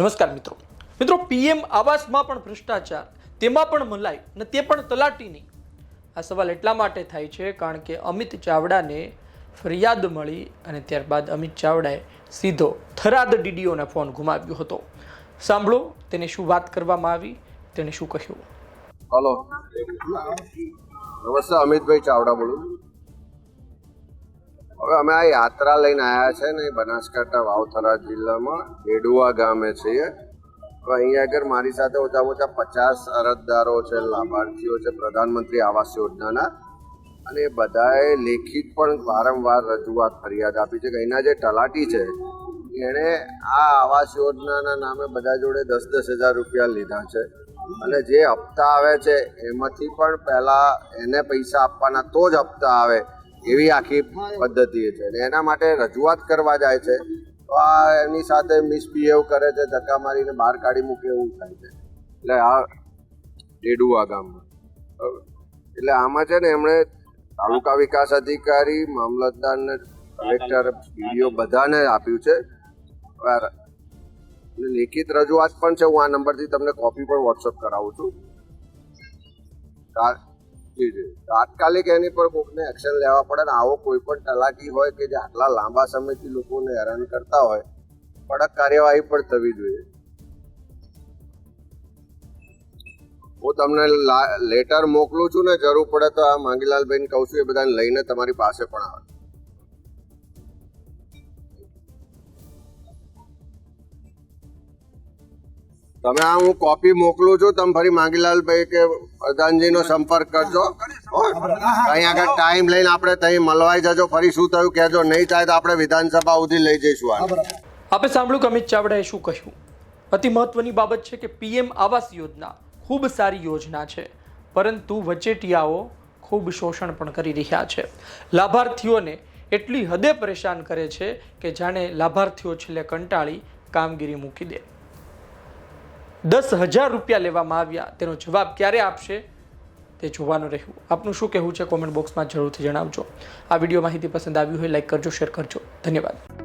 નમસ્કાર મિત્રો. મિત્રો, પીએમ આવાસમાં પણ ભ્રષ્ટાચાર, તેમાં પણ મલાઈ અને તે પણ તલાટીની. આ સવાલ એટલા માટે થાય છે કારણ કે અમિત ચાવડાને ફરિયાદ મળી અને ત્યારબાદ અમિત ચાવડાએ સીધો થરાદ ડીડીઓને ફોન ગુમાવ્યો હતો. સાંભળો, તેને શું વાત કરવામાં આવી તેણે શું કહ્યું? હલો. નમસ્તે, અમિતભાઈ ચાવડા બોલું. અમે આ યાત્રા લઈને આવ્યા છે ને બનાસકાંઠા વાવથરા જિલ્લામાં ડેડુઆ ગામે છીએ. તો અહીંયા આગળ મારી સાથે ઓછા ઓછા પચાસ અરજદારો છે, લાભાર્થીઓ છે, પ્રધાનમંત્રી આવાસ યોજનાના. અને બધાએ લેખિત પણ વારંવાર રજૂઆત ફરિયાદ આપી છે કે અહીંના જે તલાટી છે, એણે આ આવાસ યોજનાના નામે બધા જોડે દસ દસ હજાર રૂપિયા લીધા છે. અને જે હપ્તા આવે છે, એમાંથી પણ પહેલાં એને પૈસા આપવાના તો જ હપ્તા આવે. એવી આખી પદ્ધતિ છે અને એના માટે રજૂઆત કરવા જાય છે, તો આ એની સાથે મિસબિહેવ કરે છે, ધક્કા મારીને બહાર કાઢી મૂકે એવું થાય છે. એટલે આ ડેડુઆ ગામમાં. એટલે આમાં છે ને એમણે તાલુકા વિકાસ અધિકારી મામલતદારને કલેક્ટર બીડીઓ બધાને આપ્યું છે. લેખિત રજૂઆત પણ છે, હું આ નંબરથી તમને કોપી પણ વોટ્સઅપ કરાવું છું. જી તાત્કાલિક એની પર કોઈકને એક્શન લેવા પડે ને આવો કોઈ પણ તલાટી હોય કે જે આટલા લાંબા સમયથી લોકોને હેરાન કરતા હોય, કડક કાર્યવાહી પણ થવી જોઈએ. હું તમને લેટર મોકલું છું ને, જરૂર પડે તો આ માંગીલાલભાઈને કહું છું, એ બધાને લઈને તમારી પાસે પણ આવે. તમે આ હું કોપી મોકલું છું, તમે ફરી માંગીલાલભાઈ કે પ્રધાનજીનો સંપર્ક કરજો. અહીં આગળ ટાઈમ લઈને આપણે ત્યાં મળવાઈ જજો, ફરી શું થયું કહેજો, નહીં થાય તો આપણે વિધાનસભા સુધી લઈ જઈશું આ આપણે સાંભળ્યું કે અમિત ચાવડાએ શું કહ્યું? અતિ મહત્વની બાબત છે કે પીએમ આવાસ યોજના ખૂબ સારી યોજના છે, પરંતુ વચેટિયાઓ ખૂબ શોષણ પણ કરી રહ્યા છે. લાભાર્થીઓને એટલી હદે પરેશાન કરે છે કે જાણે લાભાર્થીઓ છેલ્લે કંટાળી કામગીરી મૂકી દે. દસ હજાર રૂપિયા લેવામાં આવ્યા. તેનો જવાબ ક્યારે આપશે તે જોવાનું રહ્યું. આપનું શું કહેવું છે? કોમેન્ટ બોક્સમાં જરૂરથી જણાવજો. આ વીડિયો માહિતી પસંદ આવ્યું હોય, લાઈક કરજો, શેર કરજો. ધન્યવાદ.